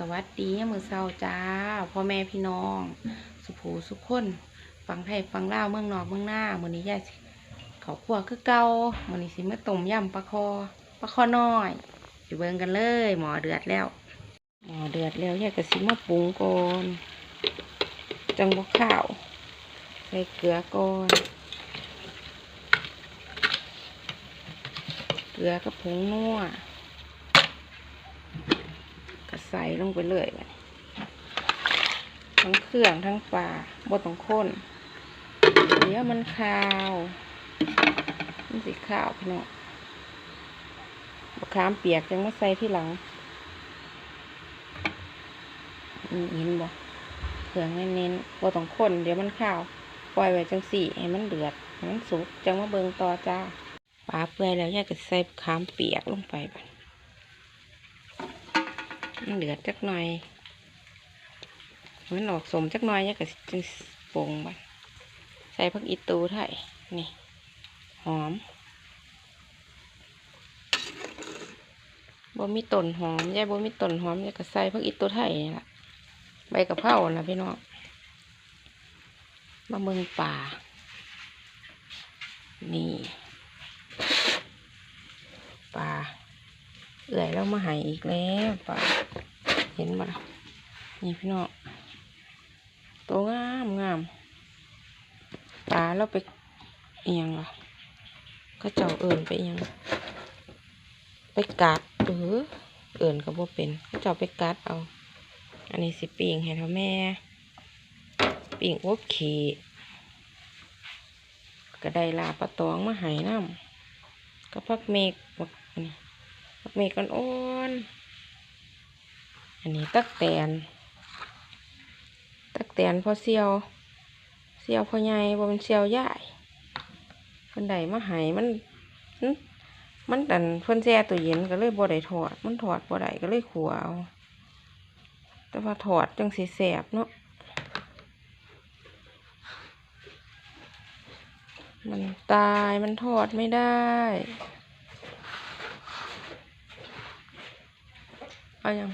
สวัสดีมมือเศร้าจ้าพ่อแม่พี่น้อง สุภูสุขคนฟังไทยฟังลาวเมืองนอกเมืองหน้ามือนี้ยายเขาครัวคือเก่ามือนี้สิมาต้มยำปลาคอปลาคอน้อยไปเบิ่งกันเลย หมอเดือดแล้ว หมอเดือดแล้วยายก็สิมาปรุงก่อนจังบ่ข้าวใส่เกลือก่อนเกลือกับผงนัวก็ ใส่ลงไปเลยทั้งเครื่องทั้งปลาบดต้องข้นเดี๋ยวมันคาวมันสิขาวพี่น้องบะขามเปียกยังมาใส่ที่หลังนี่เห็นบ่เครื่องเน้นๆบดต้องข้นเดี๋ยวมันขาว ปล่อยไว้จังสี่ให้มันเดือดให้มันสุกจังมาเบิงต่อจ้าปลาเปื่อยแล้วยายก็ใส่ขามเปียกลงไปบัด มันเดือดจักหน่อยมันออกสมจักหน่อยเนี่ยก็จึงปรุงไปใส่ผักอีตูไทยนี่ หอมบ่มีต้นหอมยายบ่มีต้นหอมยายก็ใส่ผักอีตูไทยนี่ละใบกะเพราล่ะพี่น้องมะเมืองป่า นี่ ป่า เอื่อยแล้วมาหายอีกแล้วป่าเห็นบ่ล่ะนี่พี่น้องตัวงามงามปลาเราไปเอียงล่ะก็เจ้าเอิ่นไปเอียงไปกัดเออเอิ่นก็บ่เป็นก็เจ้าไปกัดเอา อันนี้สิปิ่งให้เท่าแม่ ปิ่งอบขี่ก็ได้ลาปลาตองมาหายน้ำก็พักเมกบักอันนี้ เมกอ่อนๆอันนี้ตักแตน ตักแตนพอเซียว เซียวพอใหญ่บ่เป็นเซียวใหญ่เพิ่นได้มาห้มันมัน มันดันเพิ่นแช่ตู้เย็นก็เลยบ่ได้ถอด มันถอดบ่ได้ก็เลยขัวเอาแต่ว่าถอดจังสิแสบเนาะ มันตายมันถอดไม่ได้ เอายัง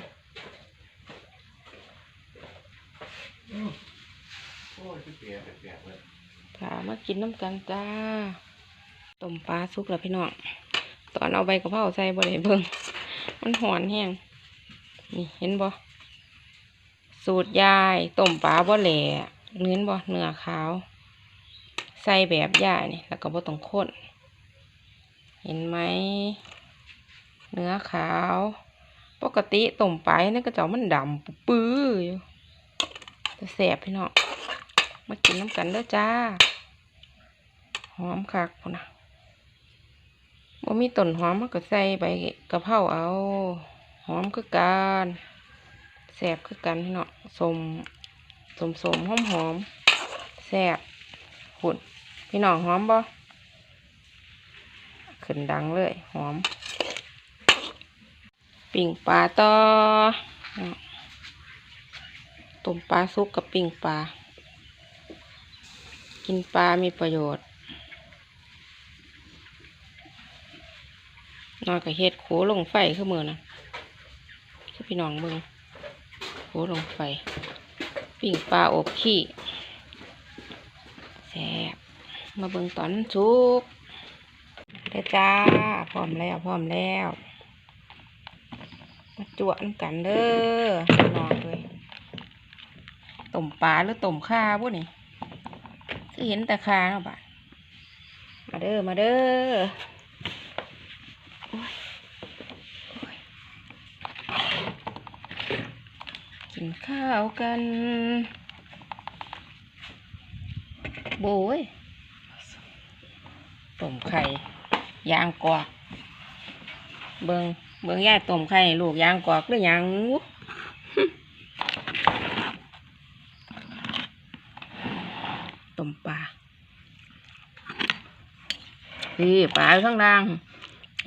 โอ้ยเปียกเปียกเลยถามากินน้ำกันจ้าต้มปลาสุกแล้วพี่น้องตอนเอาใบกะเพราใส่บ่ได้เบิ่งมันหอนแห้งนี่เห็นบ่สูตรยายต้มปลาบ่แหล่เนื้อบ่เนื้อขาว ใส่แบบยายนี่แล้วก็บ่ต้องข้นเห็นไหมเนื้อขาว ปกติต้มไปนั่นก็จะมันดำปื้อๆอยู่แต่แสบพี่น้องมากินน้ำกันเด้อจ้า หอมคักพุ่นนะบ่มีต้นหอมมันก็ใส่ใบกะเพราเอา หอมคือกันแสบคือกันพี่น้องสมสมสมหอมหอมแสบหุ่นพี่น้องหอมบ่ขึ้นดังเลย หอม ปิ่งปลาต่อต้มปลาซุกกับปิ่งปลา กินปลามีประโยชน์นอนกับเฮ็ดโขลงไฟขึ้นมือนะคือพี่น้องเบิ่งโขลงไฟ ปิ่งปลาอบขี้แซ่บมาเบิ่งตอนมันสุกเด้จ้าพร้อมแล้วพร้อมแล้ว จวดกันเด้อนองเลยต้มปลาหรือต้มข้าบุนี่คือเห็นแต่คาเนาะบ่ะมาเด้อ มาเด้อกินข้าวกัน โบยต้มไข่ยางกอกเบิง เบิงย่าต้มไข่ลูกยางกอกหรือยางต้มปลานี่ปลาข้างล่าง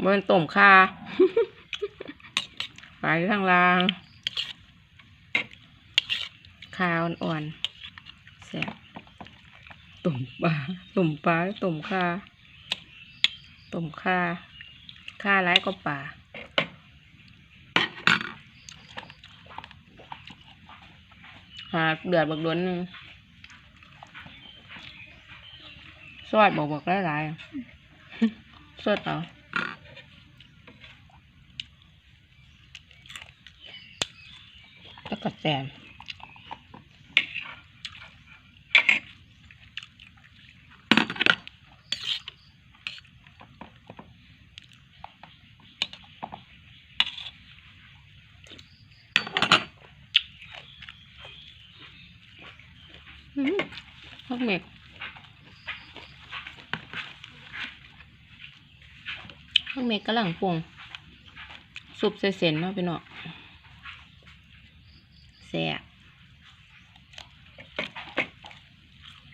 มันต้มคาปลาข้างล่างคาอ่อนๆแซ่บต้มปลาต้มปลาต้มคาต้มคาคาร้ายก็ป่า หาเดือดบักโดนหนึงซอยบอกบอกหลายๆสดเอาตะกัดแตน พักเมกพักเมกกำลังปรุงซุปใส่เส้นเนาะพี่เนาะแซ่บ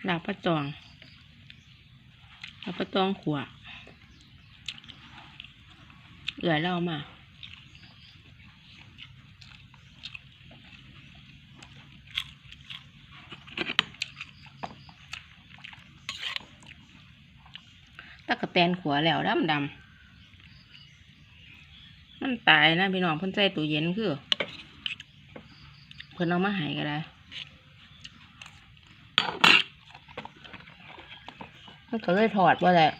ดาบปลาจองดาบปลาจองขวเอื่อยเล่ามา ตะกะ แตนขัวแล้วดำดำมันตายนะพี่น้องเพิ่นใส่ตู้เย็นคือ เพิ่นเอามาให้ก็ได้มันก็เลยถอดว่าแหละ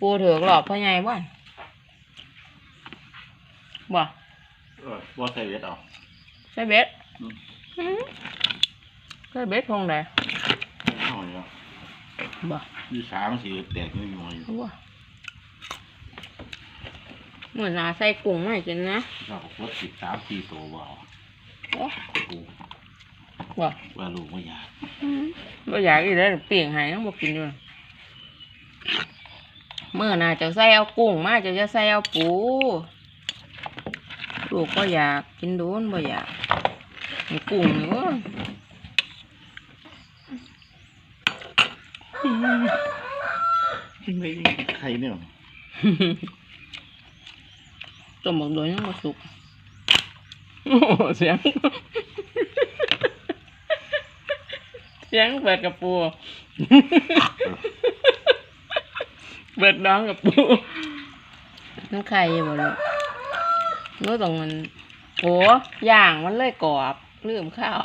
ปูถือกหลอบพ่อใหญ่บ่นบ่เออว่าใส่เวทเอาใส่เบ็ด อืมอืมใส่เบ็ดทงไดเอาอยู่แล้วบ่มีสามสี่แตกไม่มอยอยู่บ่เหมือนนาใส่กุ้งไม่กินนะเราก็พดสิบสามสี่ตัวบ่เอาโอ้กูบ่ว่าลูกไม่อยากบ่อยากอีกแล้วเปลี่ยงให้ต้องบ่กินอยู่เมื่อน่าจะใส่เอากุ้งมาจะจะใส่เอาปูลูกก็อยากกินโดนบ่อยากกุ้งนี่โอ้ย ไม่ใครเนี่ยต้มบักโดนยังบ่สุก โอ้โหเสียง เสียงเปิดกับปู เปิดน้องกับปูน้ำไข่บ่ลูกรู้ตรงมันโอ้ย่างมันเลยกรอบลืมข้าว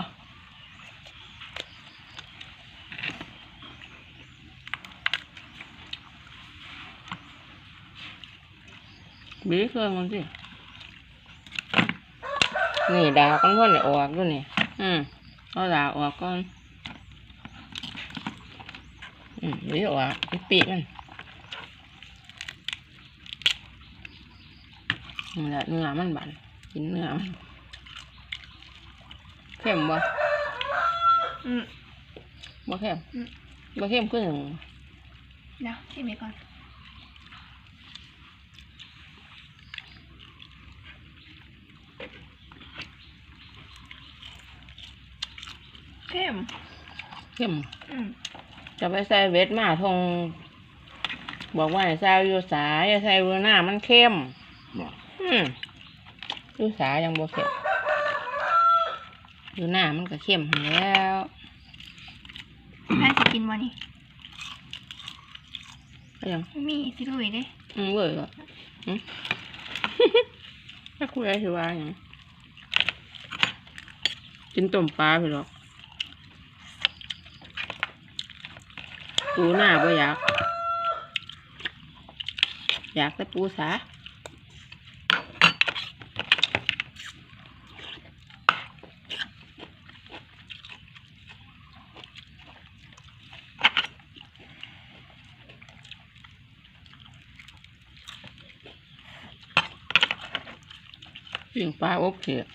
บีเครื่องมันสิ นี่ดาวกันพ่นเนี่ยออกด้วยนี่ อืมเอาดาวออกก่อน อืมบีออกอีปีกมันนี่แหละเนื้อมันบันกินเนื้อมันเข้มบ่อืมบ่เข้มอืมบ่เข้มขึ้นหนึ่งเดี๋ยวชิมไปก่อน เข้มเข้มอืมจะไปใส่เวทมาทง บอกว่าให้ใส่อยู่สายอย่าใส่อยู่หน้ามันเข้มบ่อืมอยู่สายยังบ่เข้มอยู่หน้ามันก็เข้มหั้นแล้วแม่จะกินวันนี้ก็ยังมีสิลุยเด้อืมเว้ยอะอืม ถ้าคุยอะไรสิว่าหยังกินต้มปลาไปหรอก ปูหน้าบ่อยาก อยากแต่ปูสาปิ่งปลาอบเขียด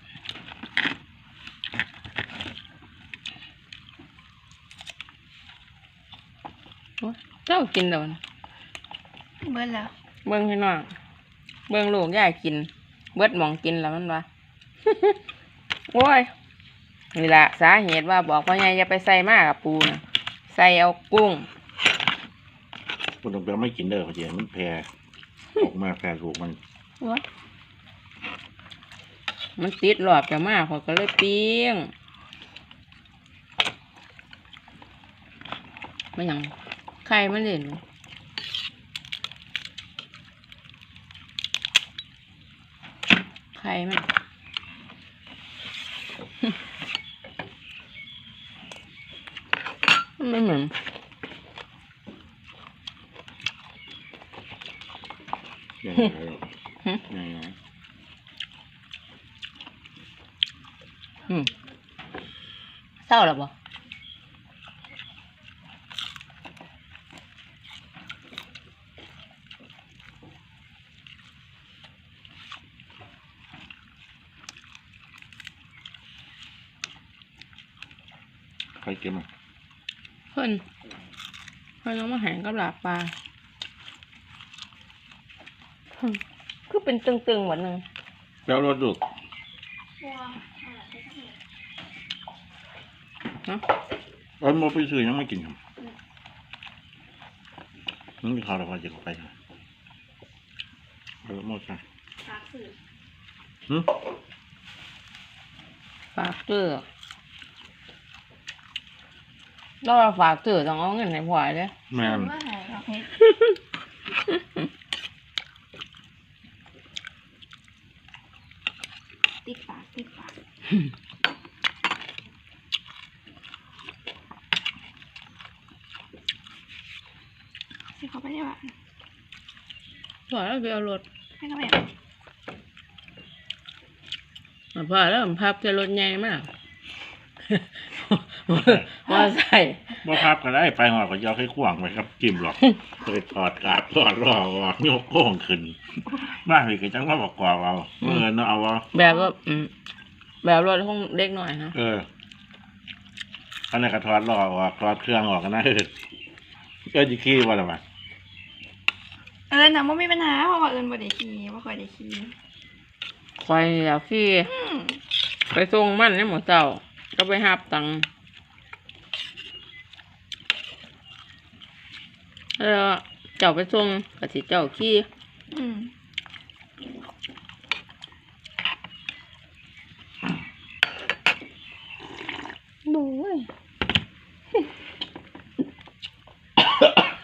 โอ๊ยเจ้า กินเดี๋ยวนะเบิร์แล้ว เบิ่งให้น้องเบิ่งลูกยายกิน เบิดหมองกินแล้วมันวะโอ้ยนี่ละสาเหตุว่าบอกว่าไงอย่าไปใส่มากกับปูนะใส่เอากุ้งคนต้องไปไม่กินเด้อเขาเจียมันแพร่ออกมาแพร่ลูกมันโอ๊ยมันติดหลอบจะมากเขาก็เลยปิ้งมันหยัง ไข่มันเด่นไข่มันมันไม่เหมือนยังไงหรอกหึยังไงอืมเศร้าหรอบ่ใเก็บมาเพิ่นเพิ่นเอามาแหงกับหลาบปลาหึคือเป็นตึงๆหวันหนึ่งแล้วรถดูกเนาะเอ้ยมาไปซื้อยังไม่กินครับนี่มีข้าวเราพอจะไปครับเออหมดจ้ะหืมฝากเจอ เราฝากเจอต้องเอาเงินไหนพอยเลยแม่นมาหายครับติดปากติดปากสิเขาไปได้ปะพอแล้วไปเอารถให้เขาไปมาพอแล้วมันพับจะรถใหญ่มาก มาใส่บ่พับก็ได้ไปหอดก็ยาวให้ขวางไปครับจิ้มหรอกเคยถอดกาบถอดรอออกยกโค้งขึ้นมาพี่ก็จังว่าบอกกว่าเอาเมื่อเนาะเอาเอาแบบว่าอืมแบบรถห้องเล็กหน่อยฮะเอออันนั้นก็ถอดรอออกถอดเครื่องออกกันนะเออก็จะขี้ว่าละมาเออนะว่าไม่มีปัญหาเพราะว่าเอิญบ่ได้ขี่ว่าคอยได้ขี่คอยอยากขี่อืมไปส่งมันในหมอเจ้าก็ไปหับตังค์ แล้วเจ้าไปส่งก็สิเจ้าขี่อืมดูเว้ย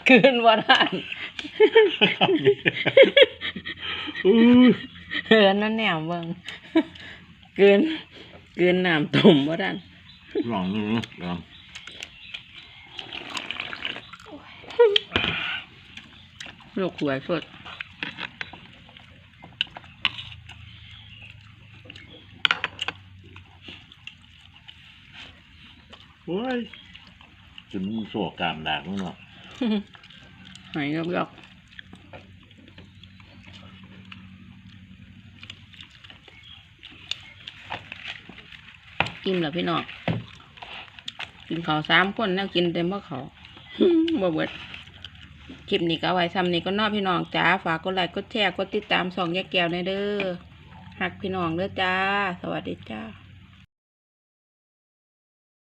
คืนวันนั้นอู้ยเฮือนนั่นแนวเบิ่งเกินเกินน้ำต้มบ่ดัน ลองดูลอง ลูกหวยสดโอ้ยจนมึงโซกกามดากมึงเนาะหายยอกยอกกินแล้วพี่น้องกินข้าวสามคนแล้วกินเต็มบ่เขาวบ่เบิด คลิปนี้ก็ไว้ซ้ำนี้ก็นอพี่น้องจ้า ฝากกดไลค์ กดแชร์ กดติดตามสองแยกแก้วในเด้อหักพี่น้องเด้อจ้า สวัสดีจ้า